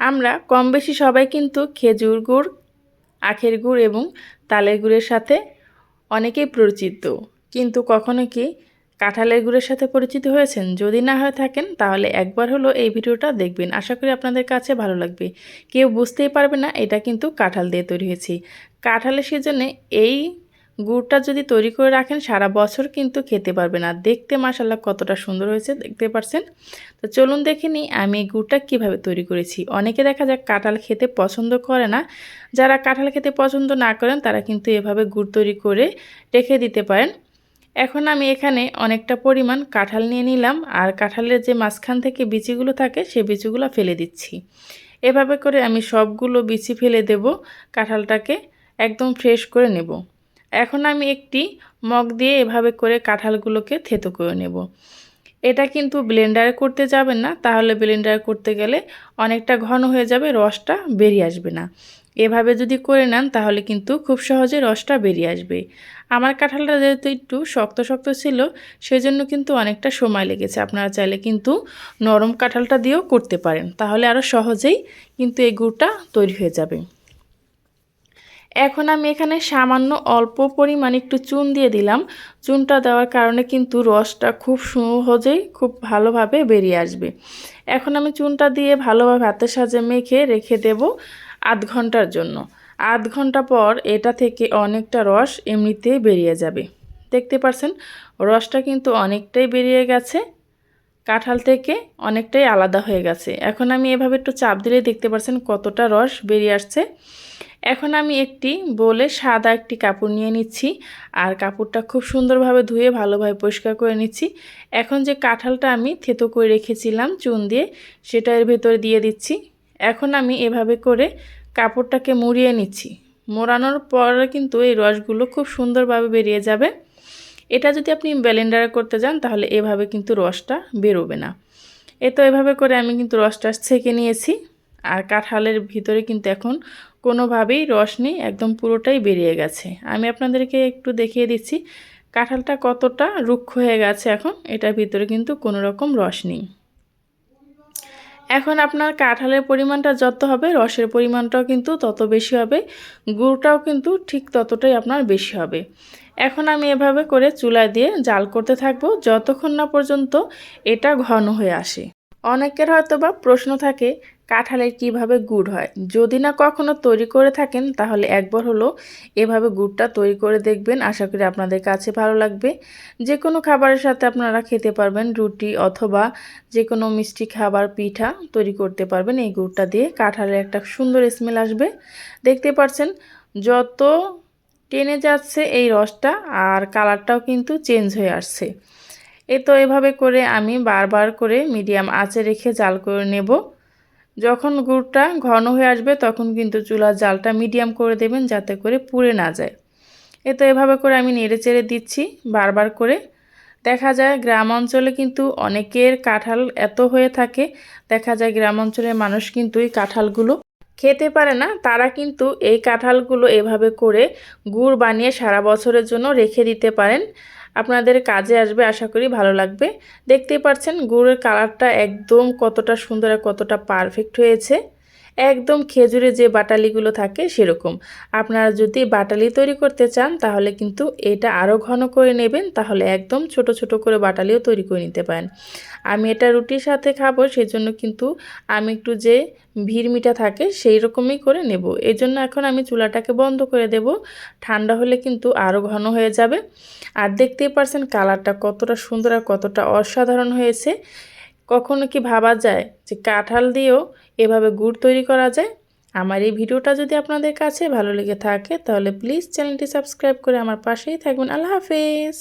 আমরা কম বেশি সবাই কিন্তু খেজুর গুড়, আখের গুড় এবং তালের গুড়ের সাথে অনেকেই পরিচিত। কিন্তু কখনো কি কাঁঠালের গুড়ের সাথে পরিচিত হয়েছেন? যদি না হয়ে থাকেন, তাহলে একবার হলো এই ভিডিওটা দেখবেন। আশা করি আপনাদের কাছে ভালো লাগবে। কেউ বুঝতেই পারবে না, এটা কিন্তু কাঁঠাল দিয়ে তৈরি হয়েছে। কাঁঠালের সিজনে এই গুড়টা যদি তৈরি করে রাখেন, সারা বছর কিন্তু খেতে পারবে না দেখতে মাসাল্লাহ কতটা সুন্দর হয়েছে, দেখতে পারছেন? তো চলুন দেখে নিই আমি এই গুড়টা কীভাবে তৈরি করেছি। অনেকে দেখা যাক কাঁঠাল খেতে পছন্দ করে না। যারা কাঁঠাল খেতে পছন্দ না করেন, তারা কিন্তু এভাবে গুড় তৈরি করে রেখে দিতে পারেন। এখন আমি এখানে অনেকটা পরিমাণ কাঁঠাল নিয়ে নিলাম, আর কাঁঠালের যে মাঝখান থেকে বিচিগুলো থাকে সেই বিচিগুলো ফেলে দিচ্ছি। এভাবে করে আমি সবগুলো বিচি ফেলে দেব, কাঁঠালটাকে একদম ফ্রেশ করে নেব। এখন আমি একটি মগ দিয়ে এভাবে করে কাঁঠালগুলোকে থেতো করে নেব। এটা কিন্তু ব্লেন্ডারে করতে যাবেন না, তাহলে ব্লেন্ডার করতে গেলে অনেকটা ঘন হয়ে যাবে, রসটা বেরিয়ে আসবে না। এভাবে যদি করে নেন, তাহলে কিন্তু খুব সহজে রসটা বেরিয়ে আসবে। আমার কাঁঠালটা যেহেতু একটু শক্ত শক্ত ছিল, সেজন্য কিন্তু অনেকটা সময় লেগেছে। আপনারা চাইলে কিন্তু নরম কাঁঠালটা দিয়েও করতে পারেন। তাহলে আরও সহজেই কিন্তু এই গুড়টা তৈরি হয়ে যাবে। এখন আমি এখানে সামান্য অল্প পরিমাণ একটু চুন দিয়ে দিলাম। চুনটা দেওয়ার কারণে কিন্তু রসটা খুব সহজেই খুব ভালোভাবে বেরিয়ে আসবে। এখন আমি চুনটা দিয়ে ভালোভাবে হাতের সাজে মেখে রেখে দেব আধ ঘণ্টার জন্য। আধ ঘণ্টা পর এটা থেকে অনেকটা রস এমনিতে বেরিয়ে যাবে। দেখতে পারছেন, রসটা কিন্তু অনেকটাই বেরিয়ে গেছে। কাঁঠাল থেকে অনেকটাই আলাদা হয়ে গেছে। এখন আমি এভাবে একটু চাপ দিলেই দেখতে পাচ্ছেন কতটা রস বেরিয়ে আসছে। এখন আমি একটি বলে সাদা একটি কাপড় নিয়ে নিচ্ছি আর কাপড়টা খুব সুন্দরভাবে ধুয়ে ভালোভাবে পরিষ্কার করে নিচ্ছি। এখন যে কাঁঠালটা আমি থেতো করে রেখেছিলাম চুন দিয়ে, সেটা এর ভেতরে দিয়ে দিচ্ছি। এখন আমি এভাবে করে কাপড়টাকে মুড়িয়ে নিচ্ছি। মোড়ানোর পরে কিন্তু এই রসগুলো খুব সুন্দরভাবে বেরিয়ে যাবে। এটা যদি আপনি ব্লেন্ডারে করতে যান, তাহলে এভাবে কিন্তু রসটা বেরোবে না। এ তো এভাবে করে আমি কিন্তু রসটা ছেঁকে নিয়েছি। আর কাঁঠালের ভিতরে কিন্তু এখন কোনোভাবেই রস নেই, একদম পুরোটাই বেরিয়ে গেছে। আমি আপনাদেরকে একটু দেখিয়ে দিচ্ছি, কাঁঠালটা কতটা রুক্ষ হয়ে গেছে এখন, এটার ভিতরে কিন্তু কোনো রকম রস নেই। এখন আপনার কাঁঠালের পরিমাণটা যত হবে, রসের পরিমাণটাও কিন্তু তত বেশি হবে, গুড়টাও কিন্তু ঠিক ততটাই আপনার বেশি হবে। এখন আমি এভাবে করে চুলা দিয়ে জাল করতে থাকব, যতক্ষণ না পর্যন্ত এটা ঘন হয়ে আসে। অনেকের হয়তো বা প্রশ্ন থাকে, কাঁঠালের কীভাবে গুড় হয়? যদি না কখনো তৈরি করে থাকেন, তাহলে একবার হলো এভাবে গুড়টা তৈরি করে দেখবেন। আশা করি আপনাদের কাছে ভালো লাগবে। যে কোনো খাবারের সাথে আপনারা খেতে পারবেন, রুটি অথবা যে কোনো মিষ্টি খাবার, পিঠা তৈরি করতে পারবেন। এই গুড়টা দিয়ে কাঁঠালের একটা সুন্দর স্মেল আসবে। দেখতে পাচ্ছেন যত টেনে যাচ্ছে এই রসটা, আর কালারটাও কিন্তু চেঞ্জ হয়ে আসছে। এ তো এভাবে করে আমি বারবার করে মিডিয়াম আঁচে রেখে জাল করে নেব। যখন গুড়টা ঘন হয়ে আসবে, তখন কিন্তু চুলার জালটা মিডিয়াম করে দেবেন যাতে করে পুড়ে না যায়। এ তো এভাবে করে আমি নেড়ে চেড়ে দিচ্ছি বারবার করে। দেখা যায় গ্রাম অঞ্চলে কিন্তু অনেকের কাঁঠাল এত হয়ে থাকে, দেখা যায় গ্রাম অঞ্চলের মানুষ কিন্তু এই কাঁঠালগুলো খেতে পারে না। তারা কিন্তু এই কাঁঠালগুলো এভাবে করে গুড় বানিয়ে সারা বছরের জন্য রেখে দিতে পারেন। আপনাদের কাজে আসবে, আশা করি ভালো লাগবে। দেখতেই পাচ্ছেন গুড়ের কালারটা একদম কতটা সুন্দর আর কতটা পারফেক্ট হয়েছে। একদম খেজুরে যে বাটালিগুলো থাকে সেরকম। আপনারা যদি বাটালি তৈরি করতে চান, তাহলে কিন্তু এটা আরও ঘন করে নেবেন, তাহলে একদম ছোট ছোট করে বাটালিও তৈরি করে নিতে পারেন। আমি এটা রুটির সাথে খাব সেই জন্য কিন্তু আমি একটু যে ভিড় মিঠা থাকে সেই রকমই করে নেব। এই জন্য এখন আমি চুলাটাকে বন্ধ করে দেব। ঠান্ডা হলে কিন্তু আরও ঘন হয়ে যাবে। আর দেখতেই পারছেন কালারটা কতটা সুন্দর আর কতটা অসাধারণ হয়েছে। কখনো কি ভাবা যায় যে কাঁঠাল দিয়েও এভাবে গুড় তৈরি করা যায়। আমার এই ভিডিওটা যদি আপনাদের কাছে ভালো লেগে থাকে, তাহলে প্লিজ চ্যানেলটি সাবস্ক্রাইব করে আমার পাশেই থাকবেন আল্লাহ হাফেজ।